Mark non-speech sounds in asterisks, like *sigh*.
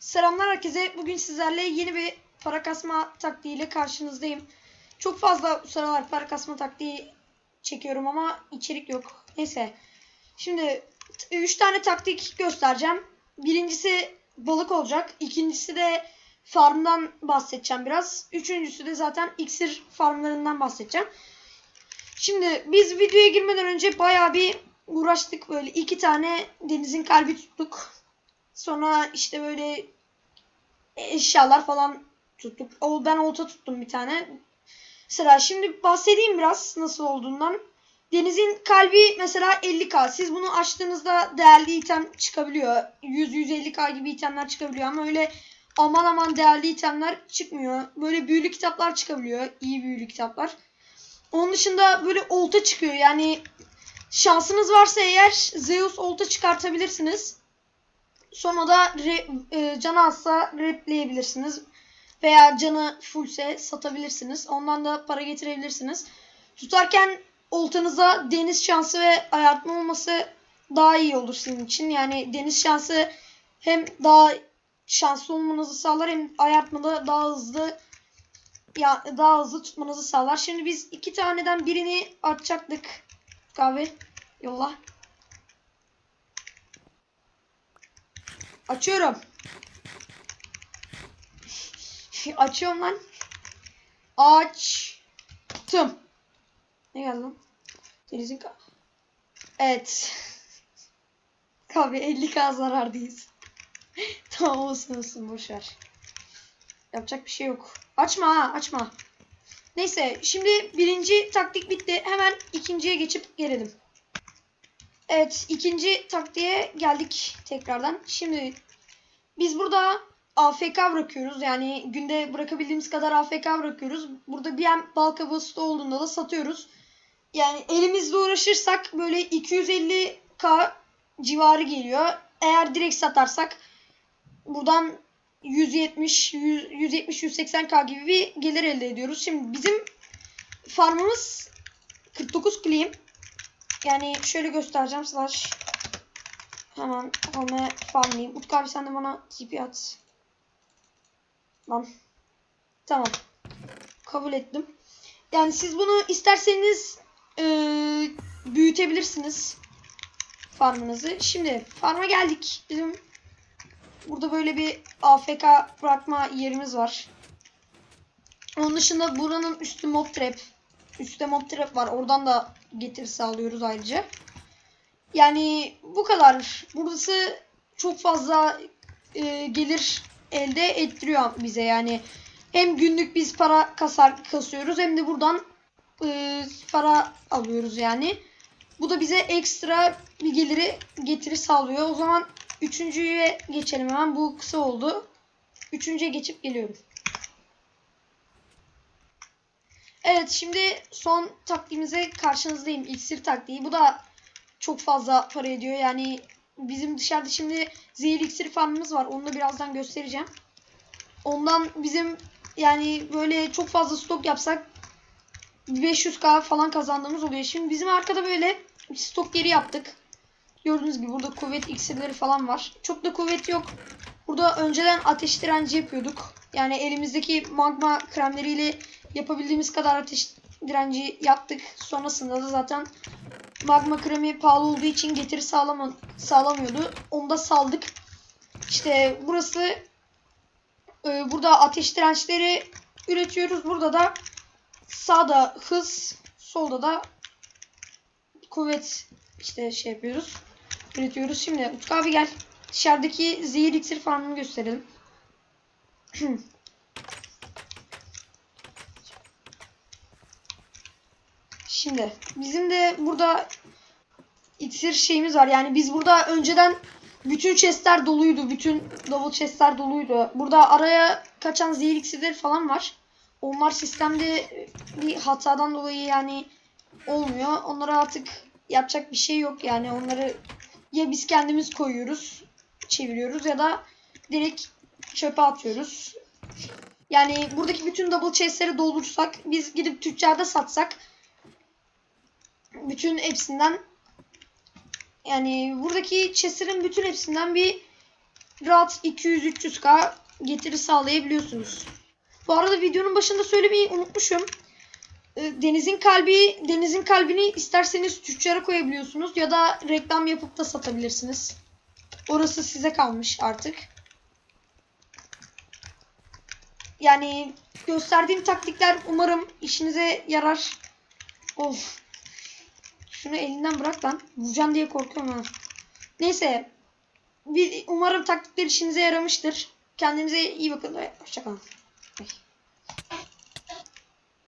Selamlar herkese. Bugün sizlerle yeni bir para kasma taktiğiyle karşınızdayım. Çok fazla bu sıralar para kasma taktiği çekiyorum ama içerik yok. Neyse. Şimdi 3 tane taktik göstereceğim. Birincisi balık olacak. İkincisi de farmdan bahsedeceğim biraz. Üçüncüsü de zaten iksir farmlarından bahsedeceğim. Şimdi biz videoya girmeden önce bayağı bir uğraştık. Böyle iki tane denizin kalbi tuttuk. Sonra işte böyle eşyalar falan tuttuk. O ben olta tuttum bir tane. Mesela şimdi bahsedeyim biraz nasıl olduğundan. Denizin kalbi mesela 50k. Siz bunu açtığınızda değerli item çıkabiliyor. 100-150k gibi itemler çıkabiliyor ama öyle aman aman değerli itemler çıkmıyor. Böyle büyülü kitaplar çıkabiliyor. İyi büyülü kitaplar. Onun dışında böyle olta çıkıyor. Yani şansınız varsa eğer Zeus olta çıkartabilirsiniz. Sonra da re, e, canı azsa repleyebilirsiniz. Veya canı fullse satabilirsiniz. Ondan da para getirebilirsiniz. Tutarken oltanıza deniz şansı ve ayartma olması daha iyi olur sizin için. Yani deniz şansı hem daha şanslı olmanızı sağlar hem ayartmada daha hızlı ya daha hızlı tutmanızı sağlar. Şimdi biz iki taneden birini atacaktık. Kahve yolla. Açıyorum. Açıyorum lan. Açtım. Ne geldi lan? Denizin Evet. Kahve 50k zarardayız. *laughs* tamam olsun olsun boşver. Yapacak bir şey yok. Açma ha açma. Neyse şimdi birinci taktik bitti. Hemen ikinciye geçip gelelim. Evet ikinci taktiğe geldik tekrardan. Şimdi biz burada AFK bırakıyoruz. Yani günde bırakabildiğimiz kadar AFK bırakıyoruz. Burada bir bal kabası olduğunda da satıyoruz. Yani elimizle uğraşırsak böyle 250k civarı geliyor. Eğer direkt satarsak buradan 170 170 180k gibi bir gelir elde ediyoruz. Şimdi bizim farmımız 49 claim. Yani şöyle göstereceğim slash hemen home farmlayayım. Utku abi sen de bana TP at. Lan. Tamam. Kabul ettim. Yani siz bunu isterseniz e, büyütebilirsiniz farmınızı. Şimdi farma geldik. Bizim burada böyle bir AFK bırakma yerimiz var. Onun dışında buranın üstü mob trap. Üstte mob trap var. Oradan da getir sağlıyoruz ayrıca. Yani bu kadar. Burası çok fazla e, gelir elde ettiriyor bize. Yani hem günlük biz para kasar kasıyoruz hem de buradan e, para alıyoruz yani. Bu da bize ekstra bir geliri getiri sağlıyor. O zaman üçüncüye geçelim hemen. Bu kısa oldu. Üçüncüye geçip geliyorum. Evet şimdi son taktiğimize karşınızdayım. İksir taktiği. Bu da çok fazla para ediyor. Yani bizim dışarıda şimdi zehir iksir farmımız var. Onu da birazdan göstereceğim. Ondan bizim yani böyle çok fazla stok yapsak 500k falan kazandığımız oluyor. Şimdi bizim arkada böyle stok yeri yaptık. Gördüğünüz gibi burada kuvvet iksirleri falan var. Çok da kuvvet yok. Burada önceden ateş direnci yapıyorduk. Yani elimizdeki magma kremleriyle yapabildiğimiz kadar ateş direnci yaptık. Sonrasında da zaten magma kremi pahalı olduğu için getiri sağlama, sağlamıyordu. Onu da saldık. İşte burası e, burada ateş dirençleri üretiyoruz. Burada da sağda hız, solda da kuvvet işte şey yapıyoruz. Üretiyoruz. Şimdi Utku abi gel. Dışarıdaki zehir iksir farmını gösterelim. *clears throat* Şimdi bizim de burada iksir şeyimiz var. Yani biz burada önceden bütün chestler doluydu. Bütün double chestler doluydu. Burada araya kaçan zehir falan var. Onlar sistemde bir hatadan dolayı yani olmuyor. Onlara artık yapacak bir şey yok. Yani onları ya biz kendimiz koyuyoruz, çeviriyoruz ya da direkt çöpe atıyoruz. Yani buradaki bütün double chestleri doldursak, biz gidip tüccarda satsak bütün hepsinden yani buradaki chestlerin bütün hepsinden bir rahat 200-300k getiri sağlayabiliyorsunuz. Bu arada videonun başında söylemeyi unutmuşum. Ee, Denizin kalbi, denizin kalbini isterseniz tüccara koyabiliyorsunuz ya da reklam yapıp da satabilirsiniz. Orası size kalmış artık. Yani gösterdiğim taktikler umarım işinize yarar. Of. Şunu elinden bırak lan. Vuracağım diye korkuyorum ha. Neyse. Bir, umarım taktikler işinize yaramıştır. Kendinize iyi bakın. Hoşçakalın.